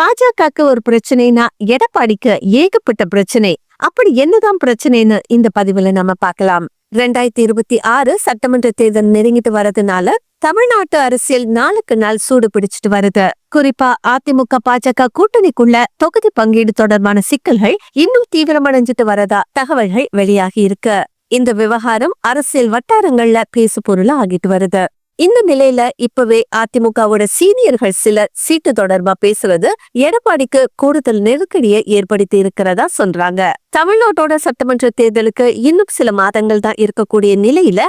பாஜகக்கு ஒரு பிரச்சனைனா எடப்பாடிக்கு ஏகப்பட்ட பிரச்சனை? அப்படி என்னதான் பிரச்சனைன்னு இந்த பதிவுல நம்ம பார்க்கலாம். ரெண்டாயிரத்தி இருபத்தி ஆறு சட்டமன்ற தேர்தல் நெருங்கிட்டு வரதுனால தமிழ்நாட்டு அரசியல் நாளுக்கு நாள் சூடு பிடிச்சிட்டு வருது. குறிப்பா அதிமுக பாஜக கூட்டணிக்குள்ள தொகுதி பங்கீடு தொடர்பான சிக்கல்கள் இன்னும் தீவிரமடைஞ்சிட்டு வரதா தகவல்கள் வெளியாகி இருக்கு. இந்த விவகாரம் அரசியல் வட்டாரங்கள்ல பேசு பொருளா ஆகிட்டு வருது. இந்த நிலையில இப்பவே அதிமுகவோட சீனியர்கள் சிலர் சீட்டு தொடர்பா பேசுறது எடப்பாடிக்கு கூடுதல் நெருக்கடியை ஏற்படுத்தி இருக்கிறதா சொல்றாங்க. தமிழ்நாட்டோட சட்டமன்ற தேர்தலுக்கு இன்னும் சில மாதங்கள் தான் இருக்கக்கூடிய நிலையில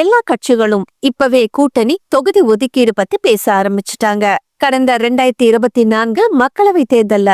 எல்லா கட்சிகளும் இப்பவே கூட்டணி தொகுதி ஒதுக்கீடு பத்தி பேச ஆரம்பிச்சுட்டாங்க. கடந்த ரெண்டாயிரத்தி இருபத்தி நான்கு மக்களவை தேர்தல்ல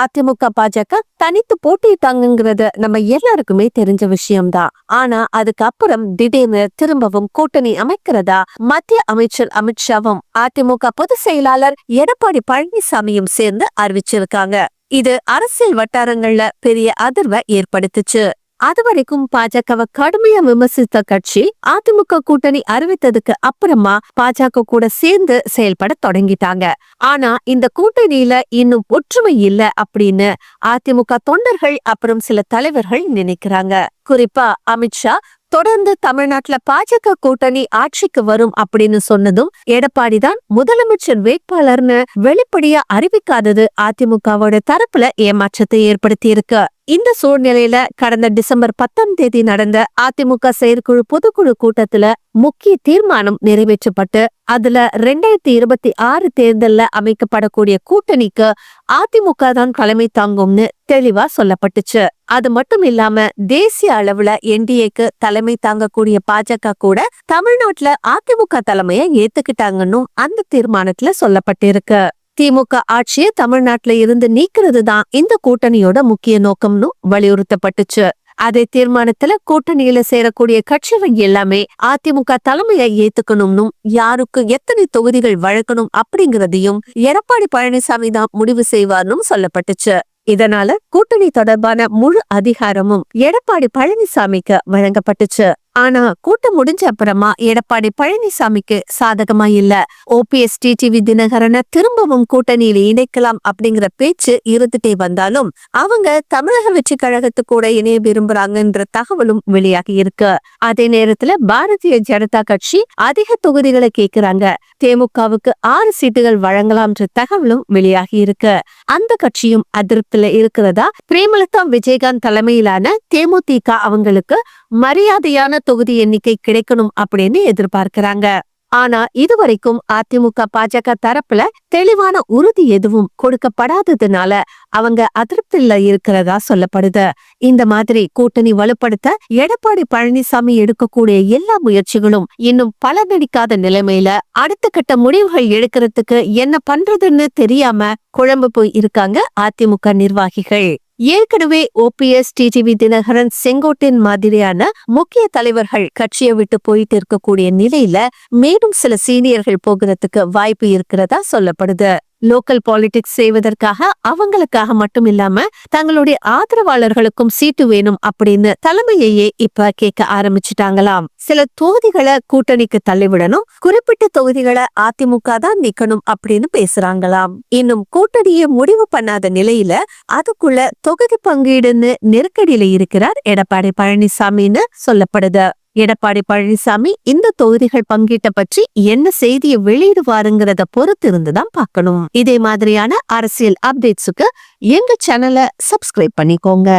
அதிமுக பாஜக தனித்து போட்டியிட்டாங்கிறது நம்ம எல்லாருக்குமே தெரிஞ்ச விஷயம்தான். ஆனா அதுக்கப்புறம் திடீர்னு திரும்பவும் கூட்டணி அமைக்கிறதா மத்திய அமைச்சர் அமித்ஷாவும் அதிமுக பொதுச் செயலாளர் எடப்பாடி பழனிசாமியும் சேர்ந்து அறிவிச்சிருக்காங்க. இது அரசியல் வட்டாரங்கள்ல பெரிய அதிர்வை ஏற்படுத்துச்சு. அதுவரைக்கும் பாஜகவை கடுமையா விமர்சித்த கட்சி அதிமுக கூட்டணி அறிவித்ததுக்கு அப்புறமா பாஜக கூட சேர்ந்து செயல்பட தொடங்கிட்டாங்க. ஆனா இந்த கூட்டணியில இன்னும் ஒற்றுமை இல்ல அப்படின்னு அதிமுக தொண்டர்கள் அப்புறம் சில தலைவர்கள் நினைக்கிறாங்க. குறிப்பா அமித்ஷா தொடர்ந்து தமிழ்நாட்டுல பாஜக கூட்டணி ஆட்சிக்கு வரும் அப்படின்னு சொன்னதும் எடப்பாடி தான் முதலமைச்சர் வேட்பாளர்னு வெளிப்படையா அறிவிக்காதது அதிமுகவோட தரப்புல ஏமாற்றத்தை ஏற்படுத்தி இருக்கு இந்த சூழ்நிலையில கடந்த டிசம்பர் பத்தாம் தேதி நடந்த அதிமுக செயற்குழு பொதுக்குழு கூட்டத்துல முக்கிய தீர்மானம் நிறைவேற்றப்பட்டு அதுல ரெண்டாயிரத்தி இருபத்தி ஆறு தேர்தல்ல அமைக்கப்படக்கூடிய கூட்டணிக்கு அதிமுக தான் தலைமை தாங்கும்னு தெளிவா சொல்லப்பட்டுச்சு. அது மட்டும் இல்லாம தேசிய அளவுல என்டிஏக்கு தலைமை தாங்கக்கூடிய பாஜக கூட தமிழ்நாட்டுல அதிமுக தலைமைய ஏத்துக்கிட்டாங்கன்னு அந்த தீர்மானத்துல சொல்லப்பட்டிருக்கு. திமுக ஆட்சியை தமிழ்நாட்டுல இருந்து நீக்கிறது தான் இந்த கூட்டணியோட முக்கிய நோக்கம்னு வலியுறுத்தப்பட்டுச்சு. அதே தீர்மானத்துல கூட்டணியில சேரக்கூடிய கட்சிகள் எல்லாமே அதிமுக தலைமையை ஏத்துக்கணும்னும் யாருக்கு எத்தனை தொகுதிகள் வழங்கணும் அப்படிங்கறதையும் எடப்பாடி பழனிசாமி தான் முடிவு செய்வார்னும் சொல்லப்பட்டுச்சு. இதனால கூட்டணி தொடர்பான முழு அதிகாரமும் எடப்பாடி பழனிசாமிக்கு வழங்கப்பட்டுச்சு. ஆனா கூட்டம் முடிஞ்ச அப்புறமா எடப்பாடி பழனிசாமிக்கு சாதகமா இல்ல. ஓபிஎஸ் டிடிவி தினகரனை திரும்பவும் கூட்டணியில இணைக்கலாம் அப்படிங்கிற பேச்சு இருந்துட்டே வந்தாலும் அவங்க தமிழக வெற்றி கழகத்து கூட இணைய விரும்புறாங்கன்ற தகவலும் வெளியாகி இருக்கு. அதே நேரத்துல பாரதிய ஜனதா கட்சி அதிக தொகுதிகளை கேக்குறாங்க. தேமுகவுக்கு ஆறு சீட்டுகள் வழங்கலாம்ன்ற தகவலும் வெளியாகி இருக்கு. அந்த கட்சியும் அதிருப்தில இருக்கிறதா பிரேமலதா விஜயகாந்த் தலைமையிலான தேமுதிக அவங்களுக்கு மரியாதையான தொகுதி எண்ணிக்கை கிடைக்கணும் அப்படின்னு எதிர்பார்க்கிறாங்க. ஆனா இதுவரைக்கும் அதிமுக பாஜக தரப்புல தெளிவான உறுதி எதுவும் கொடுக்கப்படாததுனால அவங்க அதிருப்தியில இருக்கிறதா சொல்லப்படுது. இந்த மாதிரி கூட்டணி வலுப்படுத்த எடப்பாடி பழனிசாமி எடுக்கக்கூடிய எல்லா முயற்சிகளும் இன்னும் பலனடிக்காத நிலைமையில அடுத்த கட்ட முடிவுகள் எடுக்கிறதுக்கு என்ன பண்றதுன்னு தெரியாம குழம்பு போய் இருக்காங்க அதிமுக நிர்வாகிகள். ஏற்கனவே ஓபிஎஸ் டிடிவி தினகரன் செங்கோட்டின் மாதிரியான முக்கிய தலைவர்கள் கட்சியை விட்டு போயிட்டு இருக்கக்கூடிய நிலையில மேலும் சில சீனியர்கள் போகிறதுக்கு வாய்ப்பு இருக்கிறதா சொல்லப்படுது. லோக்கல் பாலிடிக்ஸ் செய்வதற்காக அவங்களுக்காக மட்டும் இல்லாம தங்களுடைய ஆதரவாளர்களுக்கும் சீட்டு வேணும் அப்படின்னு தலைமையையே இப்ப கேட்க ஆரம்பிச்சுட்டாங்களாம். சில தொகுதிகளை கூட்டணிக்கு தள்ளிவிடணும் குறிப்பிட்ட தொகுதிகளை அதிமுக தான் நிக்கணும் அப்படின்னு பேசுறாங்களாம். இன்னும் கூட்டணியை முடிவு பண்ணாத நிலையில அதுக்குள்ள தொகுதி பங்கீடுன்னு நெருக்கடியில இருக்கிறார் எடப்பாடி பழனிசாமின்னு சொல்லப்படுது. எடப்பாடி பழனிசாமி இந்த தொகுதிகள் பங்கீட்ட பற்றி என்ன செய்தியை வெளியிடுவாருங்கிறத பொறுத்து இருந்துதான் பார்க்கணும். இதே மாதிரியான அரசியல் அப்டேட்ஸுக்கு எங்க சேனலை சப்ஸ்கிரைப் பண்ணிக்கோங்க.